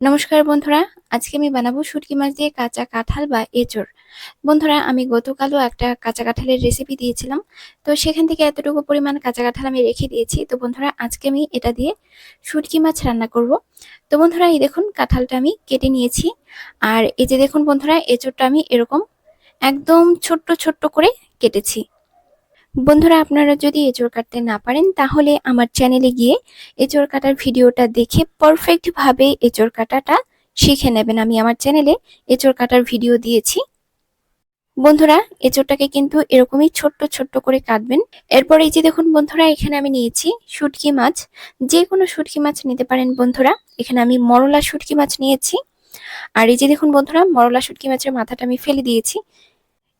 নমস্কার বন্ধুরা, আজকে আমি বানাবো শুটকি মাছ দিয়ে কাঁচা কাঁঠাল বা এঁচড়। বন্ধুরা, আমি গতকালও একটা কাঁচা কাঁঠালের রেসিপি দিয়েছিলাম। তো সেখান থেকে এতটুকু পরিমাণ কাঁচা কাঁঠাল আমি রেখে দিয়েছি। তো বন্ধুরা, আজকে আমি এটা দিয়ে শুটকি মাছ রান্না করব। তো বন্ধুরা, এই দেখুন কাঁঠালটা আমি কেটে নিয়েছি। আর এই যে দেখুন বন্ধুরা, এঁচড়টা আমি এরকম একদম ছোট্ট ছোট্ট করে কেটেছি। বন্ধুরা, আপনারা যদি এঁচড় কাটতে না পারেন, তাহলে আমার চ্যানেলে গিয়ে এঁচড় কাটার ভিডিওটা দেখে পারফেক্টভাবে এঁচড় কাটাটা শিখে নেবেন। আমি আমার চ্যানেলে এঁচড় কাটার ভিডিও দিয়েছি। বন্ধুরা, এঁচড়টাকে কিন্তু এরকমই ছোট্ট ছোট্ট করে কাটবেন। এরপর এই যে দেখুন বন্ধুরা, এখানে আমি নিয়েছি শুটকি মাছ। যে কোনো শুটকি মাছ নিতে পারেন বন্ধুরা। এখানে আমি মরলা শুটকি মাছ নিয়েছি। আর এই যে দেখুন বন্ধুরা, মরলা শুটকি মাছের মাথাটা আমি ফেলে দিয়েছি।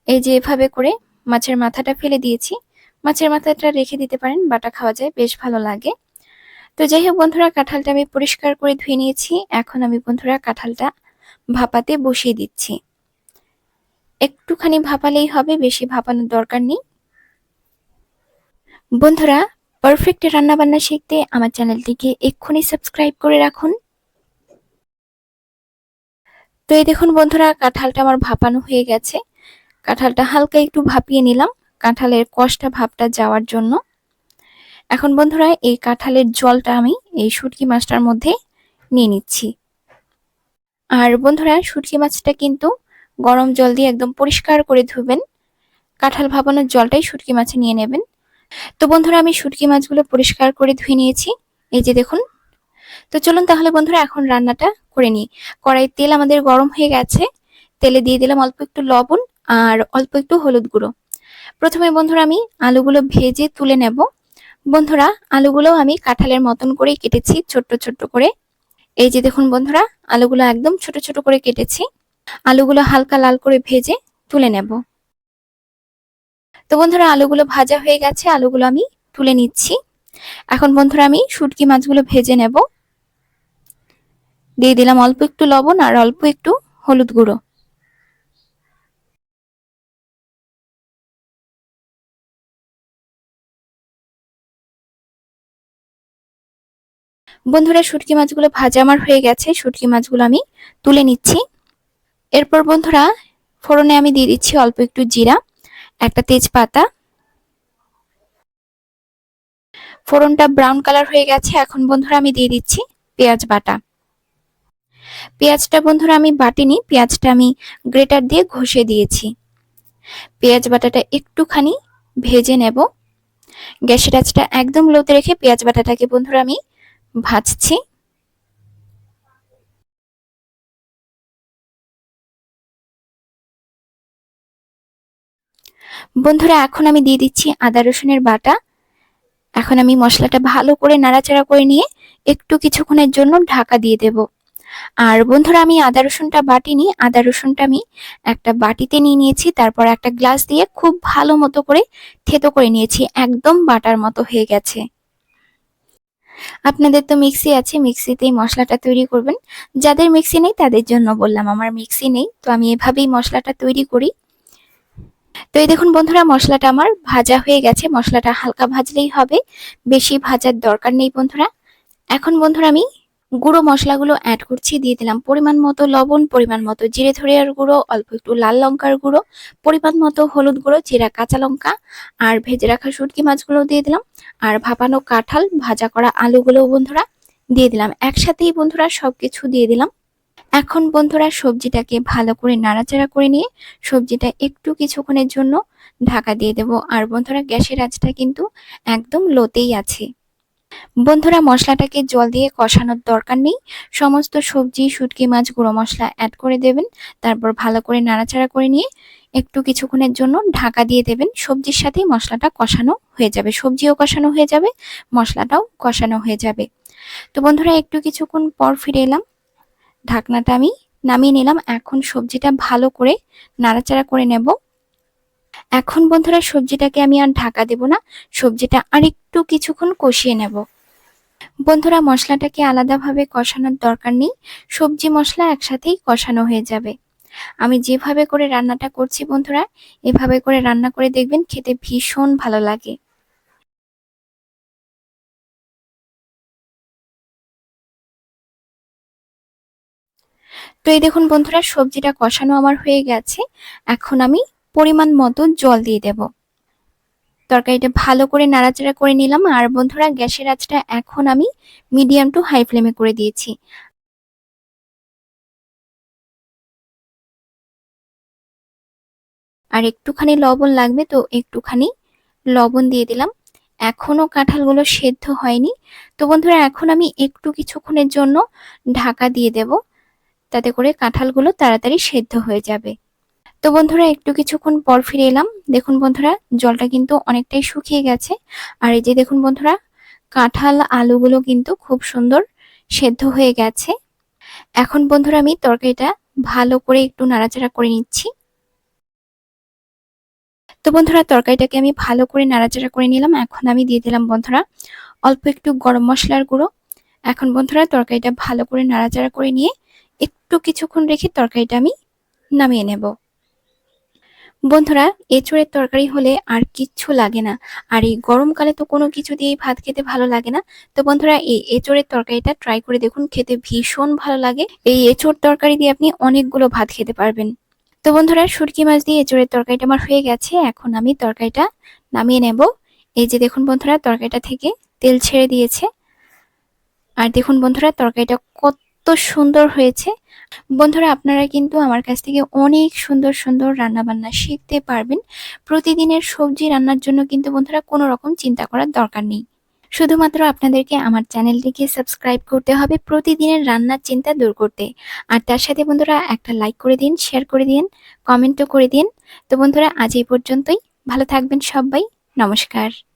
এই যে এভাবে করে মাছের মাথাটা ফেলে দিয়েছি। মাছের মাথাটা রেখে দিতে পারেন, বাটা খাওয়া যায়, বেশ ভালো লাগে। তো যাই হোক বন্ধুরা, কাঁঠালটা আমি পরিষ্কার করে ধুয়ে নিয়েছি। এখন আমি বন্ধুরা কাঁঠালটা ভাপাতে বসিয়ে দিচ্ছি। একটুখানি ভাপালেই হবে, বেশি ভাপানোর দরকার নেই। বন্ধুরা, পারফেক্ট রান্না বান্না শিখতে আমার চ্যানেলটিকে এক্ষুনি সাবস্ক্রাইব করে রাখুন। তো এই দেখুন বন্ধুরা, কাঁঠালটা আমার ভাপানো হয়ে গেছে। কাঁঠালটা হালকা একটু ভাপিয়ে নিলাম, কাঁঠালের কষ্টা ভাবটা যাওয়ার জন্য। এখন বন্ধুরা, এই কাঁঠালের জলটা আমি এই শুটকি মাছটার মধ্যে নিয়ে নিচ্ছি। আর বন্ধুরা, শুটকি মাছটা কিন্তু গরম জল দিয়ে একদম পরিষ্কার করে ধুবেন। কাঁঠাল ভাপানোর জলটাই শুটকি মাছে নিয়ে নেবেন। তো বন্ধুরা, আমি শুটকি মাছগুলো পরিষ্কার করে ধুয়ে নিয়েছি। এই যে দেখুন। তো চলুন তাহলে বন্ধুরা, এখন রান্নাটা করে নিই। কড়াই তেল আমাদের গরম হয়ে গেছে। তেলে দিয়ে দিলাম অল্প একটু লবণ। আর অল্প একটু হলুদ গুঁড়ো। প্রথমে বন্ধুরা আমি আলুগুলো ভেজে তুলে নেব। বন্ধুরা, আলুগুলো আমি কাঁঠালের মতন করেই কেটেছি, ছোট্ট ছোট্ট করে। এই যে দেখুন বন্ধুরা, আলুগুলো একদম ছোট ছোট করে কেটেছি। আলুগুলো হালকা লাল করে ভেজে তুলে নেব। তো বন্ধুরা, আলুগুলো ভাজা হয়ে গেছে, আলুগুলো আমি তুলে নিচ্ছি। এখন বন্ধুরা আমি শুটকি মাছগুলো ভেজে নেব। দিয়ে দিলাম অল্প একটু লবণ আর অল্প একটু হলুদ গুঁড়ো। বন্ধুরা, শুটকি মাছগুলো ভাজা আমার হয়ে গেছে। শুটকি মাছগুলো আমি তুলে নিচ্ছি। এরপর বন্ধুরা, ফোড়নে আমি দিয়ে দিচ্ছি অল্প একটু জিরা, একটা তেজপাতা। ফোড়নটা ব্রাউন কালার হয়ে গেছে। এখন বন্ধুরা, আমি দিয়ে দিচ্ছি পেঁয়াজ বাটা। পেঁয়াজটা বন্ধুরা, আমি বাটিনি। পেঁয়াজটা আমি গ্রেটার দিয়ে ঘষে দিয়েছি। পেঁয়াজ বাটাটা একটুখানি ভেজে নেব। গ্যাসের আঁচটা একদম লোতে রেখে পেঁয়াজ বাটাটাকে বন্ধুরা, আমি ভাজছি। বন্ধুরা, এখন আমি দিয়ে দিচ্ছি আদা রসুনের বাটা। এখন আমি মশলাটা ভালো করে নাড়াচাড়া করে নিয়ে একটু কিছুক্ষণের জন্য ঢাকা দিয়ে দেব। আর বন্ধুরা, আমি আদা রসুনটা বাটিনি। আদা রসুনটা আমি একটা বাটিতে নিয়ে নিয়েছি, তারপর একটা গ্লাস দিয়ে খুব ভালো মতো করে থেতো করে নিয়েছি। একদম বাটার মতো হয়ে গেছে। আপনাদের তো মিক্সি আছে মিক্সিতেই মশলাটা তৈরি করবেন। যাদের মিক্সি নেই, তাদের জন্য বললাম, আমার মিক্সি নেই, তো আমি এভাবেই মশলাটা তৈরি করি। তো এই দেখুন বন্ধুরা, মশলাটা আমার ভাজা হয়ে গেছে। মশলাটা হালকা ভাজলেই হবে, বেশি ভাজার দরকার নেই বন্ধুরা। এখন বন্ধুরা আমি গুঁড়ো মশলাগুলো অ্যাড করছি, দিয়ে দিলাম পরিমাণ মতো লবণ, পরিমাণ মতো জিরে ধরিয়ার গুঁড়ো, অল্প একটু লাল লঙ্কার গুঁড়ো, পরিমাণ মতো হলুদ গুঁড়ো, জিরা কাঁচা লঙ্কা, আর ভেজে রাখা শুটকি মাছগুলো দিয়ে দিলাম। আর ভাপানো কাঁঠাল, ভাজা করা আলুগুলো বন্ধুরা দিয়ে দিলাম। একসাথেই বন্ধুরা সব কিছু দিয়ে দিলাম। এখন বন্ধুরা সবজিটাকে ভালো করে নাড়াচাড়া করে নিয়ে সবজিটা একটু কিছুক্ষণের জন্য ঢাকা দিয়ে দেব। আর বন্ধুরা গ্যাসের আঁচটা কিন্তু একদম লোতেই আছে। বন্ধুরা, মশলাটাকে জল দিয়ে কষানোর দরকার নেই। সমস্ত সবজি, শুটকি মাছ, গুঁড়ো মশলা অ্যাড করে দেবেন। তারপর ভালো করে নাড়াচাড়া করে নিয়ে একটু কিছুক্ষণের জন্য ঢাকা দিয়ে দেবেন। সবজির সাথেই মশলাটা কষানো হয়ে যাবে। সবজিও কষানো হয়ে যাবে, মশলাটাও কষানো হয়ে যাবে। তো বন্ধুরা, একটু কিছুক্ষণ পর ফিরে এলাম। ঢাকনাটা আমি নামিয়ে নিলাম। এখন সবজিটা ভালো করে নাড়াচাড়া করে নেব। এখন বন্ধুরা সবজিটাকে আমি আর ঢাকা দেব না, সবজিটা আরেকটু কিছুক্ষণ কষিয়ে নেব। বন্ধুরা, মশলাটাকে আলাদাভাবে কষানোর দরকার নেই, সবজি মশলা একসাথেই কষানো হয়ে যাবে। আমি যেভাবে করে রান্নাটা করছি বন্ধুরা, এভাবে করে রান্না করে দেখবেন খেতে ভীষণ ভালো লাগে। তো এই দেখুন বন্ধুরা, সবজিটা কষানো আমার হয়ে গেছে। এখন আমি পরিমাণ মতো জল দিয়ে দেব। তরকারিটা ভালো করে নাড়াচাড়া করে নিলাম। আর বন্ধুরা, গ্যাসের আঁচটা এখন আমি মিডিয়াম টু হাই ফ্লেমে করে দিয়েছি। আর একটুখানি লবণ লাগবে তো একটুখানি লবণ দিয়ে দিলাম। এখনও কাঁঠালগুলো সেদ্ধ হয়নি। তো বন্ধুরা, এখন আমি একটু কিছুক্ষণের জন্য ঢাকা দিয়ে দেব। তাতে করে কাঁঠালগুলো তাড়াতাড়ি সেদ্ধ হয়ে যাবে। তো বন্ধুরা, একটু কিছুক্ষণ পর ফিরে এলাম। দেখুন বন্ধুরা, জলটা কিন্তু অনেকটাই শুকিয়ে গেছে। আর এই যে দেখুন বন্ধুরা, কাঁঠাল আলুগুলো কিন্তু খুব সুন্দর সেদ্ধ হয়ে গেছে। এখন বন্ধুরা, আমি তরকারিটা ভালো করে একটু নাড়াচাড়া করে নিচ্ছি। তো বন্ধুরা, তরকারিটাকে আমি ভালো করে নাড়াচাড়া করে নিলাম। এখন আমি দিয়ে দিলাম বন্ধুরা, অল্প একটু গরম মশলার গুঁড়ো। এখন বন্ধুরা, তরকারিটা ভালো করে নাড়াচাড়া করে নিয়ে একটু কিছুক্ষণ রেখে তরকারিটা আমি নামিয়ে নেব। বন্ধুরা, এঁচড়ের তরকারি হলে আর কিচ্ছু লাগে না। আর এই গরমকালে তো কোনো কিছু দিয়েই ভাত খেতে ভালো লাগে না। তো বন্ধুরা, এই এঁচড়ের তরকারিটা ট্রাই করে দেখুন, খেতে ভীষণ ভালো লাগে। এই এঁচড় তরকারি দিয়ে আপনি অনেকগুলো ভাত খেতে পারবেন। তো বন্ধুরা, শুটকি মাছ দিয়ে এঁচড়ের তরকারিটা আমার হয়ে গেছে। এখন আমি তরকারিটা নামিয়ে নেব। এই যে দেখুন বন্ধুরা, তরকারিটা থেকে তেল ছেড়ে দিয়েছে। আর দেখুন বন্ধুরা, তরকারিটা কত সুন্দর হয়েছে। বন্ধুরা, আপনারা কিন্তু আমার কাছ থেকে অনেক সুন্দর সুন্দর রান্না বান্না শিখতে পারবেন। প্রতিদিনের সবজি রান্নার জন্য কিন্তু বন্ধুরা কোনো রকম চিন্তা করার দরকার নেই। শুধুমাত্র আপনাদেরকে আমার চ্যানেলটিকে সাবস্ক্রাইব করতে হবে প্রতিদিনের রান্নার চিন্তা দূর করতে। আর তার সাথে বন্ধুরা একটা লাইক করে দিন, শেয়ার করে দিন, কমেন্টও করে দিন। তো বন্ধুরা, আজ এই পর্যন্তই। ভালো থাকবেন সবাই। নমস্কার।